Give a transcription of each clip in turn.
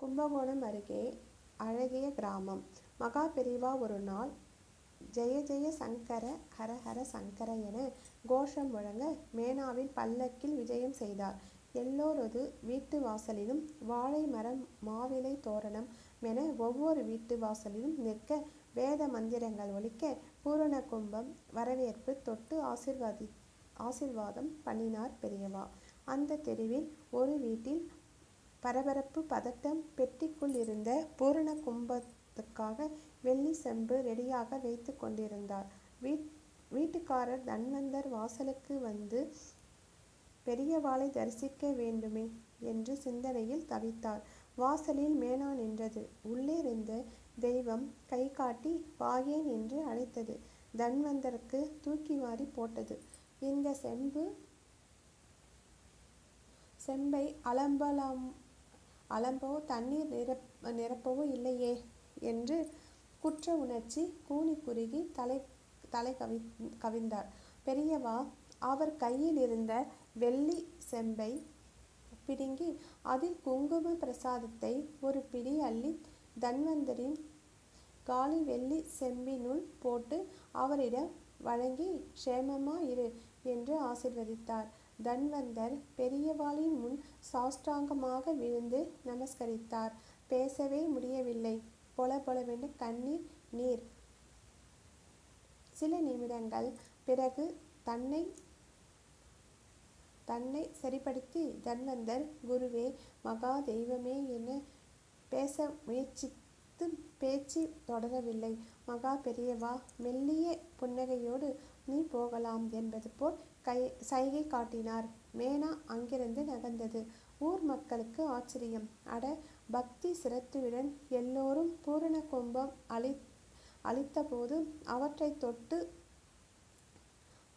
கும்பகோணம் அருகே அழகிய கிராமம். மகா பெரிவா ஒரு நாள் ஜெய ஜெய சங்கர ஹர ஹர சங்கர என கோஷம் முழங்க மேனாவின் பல்லக்கில் விஜயம் செய்தார். எல்லோரது வீட்டு வாசலிலும் வாழை மரம் மாவிலை தோரணம் என ஒவ்வொரு வீட்டு வாசலிலும் நிற்க வேத மந்திரங்கள் ஒலிக்க பூரணகும்பம் வரவேற்பு தொட்டு ஆசிர்வாதி ஆசிர்வாதம் பண்ணினார் பெரியவா. அந்த தெருவில் ஒரு வீட்டில் பரபரப்பு பதட்டம் பெட்டிக்குள் இருந்த பூரண கும்பத்துக்காக வெள்ளி செம்பு ரெடியாக வைத்து கொண்டிருந்தார். வீட் வீட்டுக்காரர் தன்வந்தர் வாசலுக்கு வந்து பெரியவாளை தரிசிக்க வேண்டுமே என்று சிந்தனையில் தவித்தார். வாசலில் மேனா நின்றது. உள்ளே இருந்த தெய்வம் கை காட்டி வாயேன் என்று அழைத்தது. தன்வந்தருக்கு தூக்கி வாரி போட்டது. இந்த செம்பு செம்பை அலம்பலாம் அலம்பவோ தண்ணீர் நிரப் நிரப்பவோ இல்லையே என்று குற்ற உணர்ச்சி கூனி குறுகி தலை தலை கவி கவிழ்ந்தார். பெரியவா அவர் கையில் இருந்த வெள்ளி செம்பை பிடுங்கி அதில் குங்கும பிரசாதத்தை ஒரு பிடி அள்ளி தன்வந்தரின் காலி வெள்ளி செம்பினுள் போட்டு அவரிடம் வழங்கி க்ஷேமமா இரு என்று ஆசிர்வதித்தார் தன்வந்தர் பெரியவாளின் முன் சாஷ்டாங்கமாக விழுந்து நமஸ்கரித்தார். பேசவே முடியவில்லை. பொல பொலவென்று கண்ணீர் நீர். சில நிமிடங்கள் பிறகு தன்னை தன்னை சரிப்படுத்தி தன்வந்தர் குருவே மகா தெய்வமே என பேச முயற்சித்து பேச்சு தொடரவில்லை. மகா பெரியவா மெல்லிய புன்னகையோடு நீ போகலாம் என்பது போல் கை சைகை காட்டினார். மேனா அங்கிருந்து நகர்ந்தது. ஊர் மக்களுக்கு ஆச்சரியம். அட பக்தி சிரத்துடன் எல்லோரும் பூரண கும்பம் அளி அளித்தபோது அவற்றை தொட்டு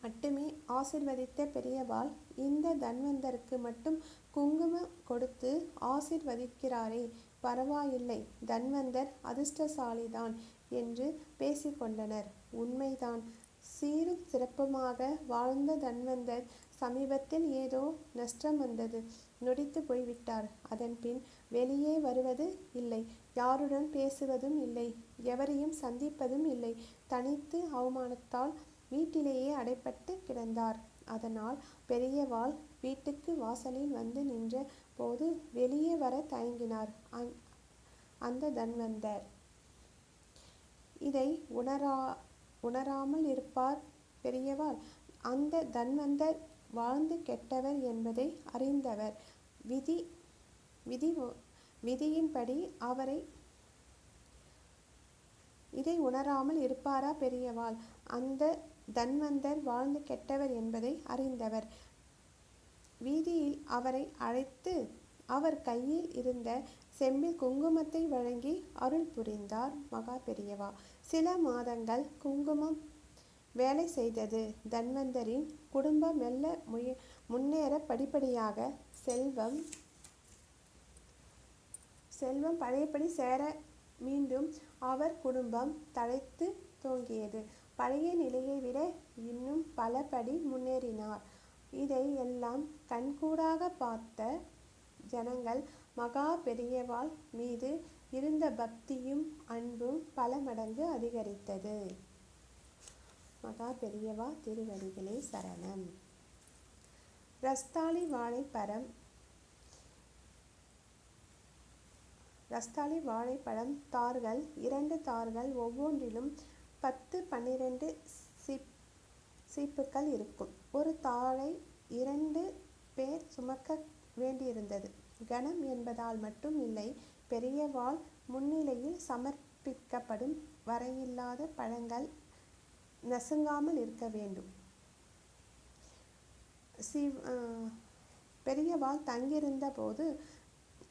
மட்டுமே ஆசிர்வதித்த பெரியவாள் இந்த தன்வந்தருக்கு மட்டும் குங்குமம் கொடுத்து ஆசிர்வதிக்கிறாரே பரவாயில்லை தன்வந்தர் அதிர்ஷ்டசாலிதான் என்று பேசிக்கொண்டனர் உண்மைதான். சீரும் சிறப்புமாக வாழ்ந்த தன்வந்தர் சமீபத்தில் ஏதோ நஷ்டம் வந்தது. நொடித்து போய்விட்டார். அதன்பின் வெளியே வருவது இல்லை. யாருடன் பேசுவதும் இல்லை. எவரையும் சந்திப்பதும் இல்லை. தனித்து அவமானத்தால் வீட்டிலேயே அடைப்பட்டு கிடந்தார். அதனால் பெரியவாள் வீட்டுக்கு வாசலில் வந்து நின்ற போது வெளியே வர தயங்கினார் அந்த தன்வந்தர். இதை உணரா உணராமல் இருப்பார் பெரியவாள். அந்த தன்வந்தர் வாழ்ந்து கெட்டவர் என்பதை அறிந்தவர். விதி விதி விதியின்படி அவரை இதை உணராமல் இருப்பாரா பெரியவாள். அந்த தன்வந்தர் வாழ்ந்து கெட்டவர் என்பதை அறிந்தவர். வீதியில் அவரை அழைத்து அவர் கையில் இருந்த செம்மில் குங்குமத்தை வழங்கி அருள் புரிந்தார் மகா பெரியவா. சில மாதங்கள் குங்குமம் வேலை செய்தது. தன்வந்தரின் குடும்பம் மெல்ல முய முன்னேற படிப்படியாக செல்வம் செல்வம் பழையபடி சேர மீண்டும் அவர் குடும்பம் தழைத்து தோங்கியது. பழைய நிலையை விட இன்னும் பலபடி முன்னேறினார். இதை எல்லாம் கண்கூடாக பார்த்த ஜனங்கள் மகா பெரியவாள் மீது இருந்த பக்தியும் அன்பும் பல மடங்கு அதிகரித்தது. மகா பெரியவா திருவடிகளே சரணம். ரஸ்தாளி வாழைப்பரம் ரஸ்தாளி வாழைப்பழம் தார்கள் இரண்டு தார்கள் ஒவ்வொன்றிலும் பத்து பன்னிரண்டு சீப் சீப்புக்கள் இருக்கும். ஒரு தாரை இரண்டு பேர் சுமக்க வேண்டியிருந்தது. கனம் என்பதால் மட்டும் இல்லை. பெரியவாள் முன்னிலையில் சமர்ப்பிக்கப்படும் வரையில்லாத பழங்கள் நசுங்காமல் இருக்க வேண்டும். சிவ் பெரியவாள் தங்கியிருந்த போது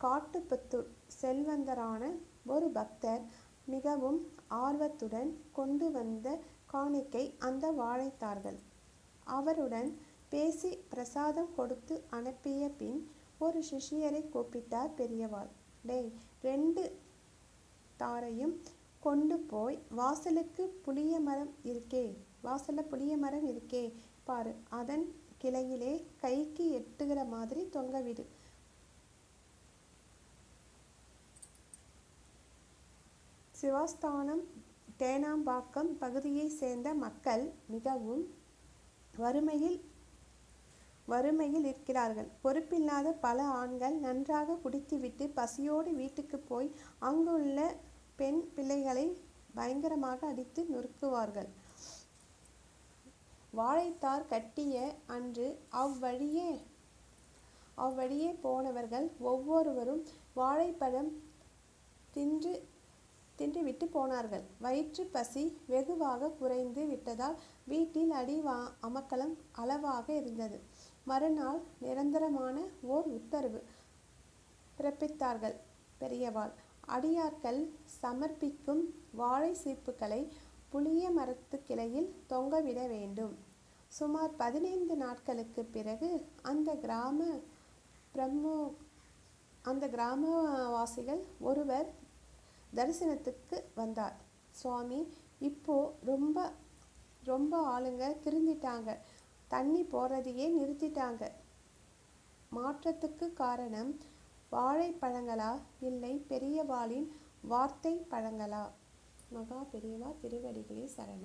காட்டுப்புத்தூர் செல்வந்தரான ஒரு பக்தர் மிகவும் ஆர்வத்துடன் கொண்டு வந்த காணிக்கை அந்த வாழைத்தார்கள். அவருடன் பேசி பிரசாதம் கொடுத்து அனுப்பிய பின் ஒரு சிஷியரை கூப்பிட்டார் பெரியவாள். டேய் ரெண்டு தாரையும் கொண்டு போய் வாசலுக்கு புளிய மரம் இருக்கே வாசலில் புளிய மரம் இருக்கே பாரு அதன் கிளையிலே கைக்கு எட்டுகிற மாதிரி தொங்க விடு. சிவஸ்தானம் தேனாம்பாக்கம் பகுதியைச் சேர்ந்த மக்கள் மிகவும் வறுமையில் வறுமையில் இருக்கிறார்கள். பொறுப்பில்லாத பல ஆண்கள் நன்றாக குடித்துவிட்டு பசியோடு வீட்டுக்கு போய் அங்குள்ள பெண் பிள்ளைகளை பயங்கரமாக அடித்து நொறுக்குவார்கள். வாழைத்தார் கட்டிய அன்று அவ்வழியே அவ்வழியே போனவர்கள் ஒவ்வொருவரும் வாழைப்பழம் தின்று தின்றுவிட்டு போனார்கள். வயிற்று பசி வெகுவாக குறைந்து விட்டதால் வீட்டில் அடி வா அமக்கலம் அளவாக இருந்தது. மறுநாள் நிரந்தரமான ஓர் உத்தரவு. பிறப்பித்தார்கள் பெரியவாள். அடியார்கள் சமர்ப்பிக்கும் வாழை சீப்புகளை புளிய மரத்து கிளையில் தொங்கவிட வேண்டும். சுமார் பதினைந்து நாட்களுக்கு பிறகு அந்த கிராம பிரம்மோ அந்த கிராமவாசிகள் ஒருவர் தரிசனத்துக்கு வந்தார். சுவாமி இப்போ ரொம்ப ரொம்ப ஆளுங்க திருந்திட்டாங்க. தண்ணி போறதையே நிறுத்திட்டாங்க. மாற்றத்துக்கு காரணம் வாழைப்பழங்களா இல்லை பெரியவாளின் வார்த்தை பழங்களா? மகா பெரியவா திருவடிகளே சரணம்.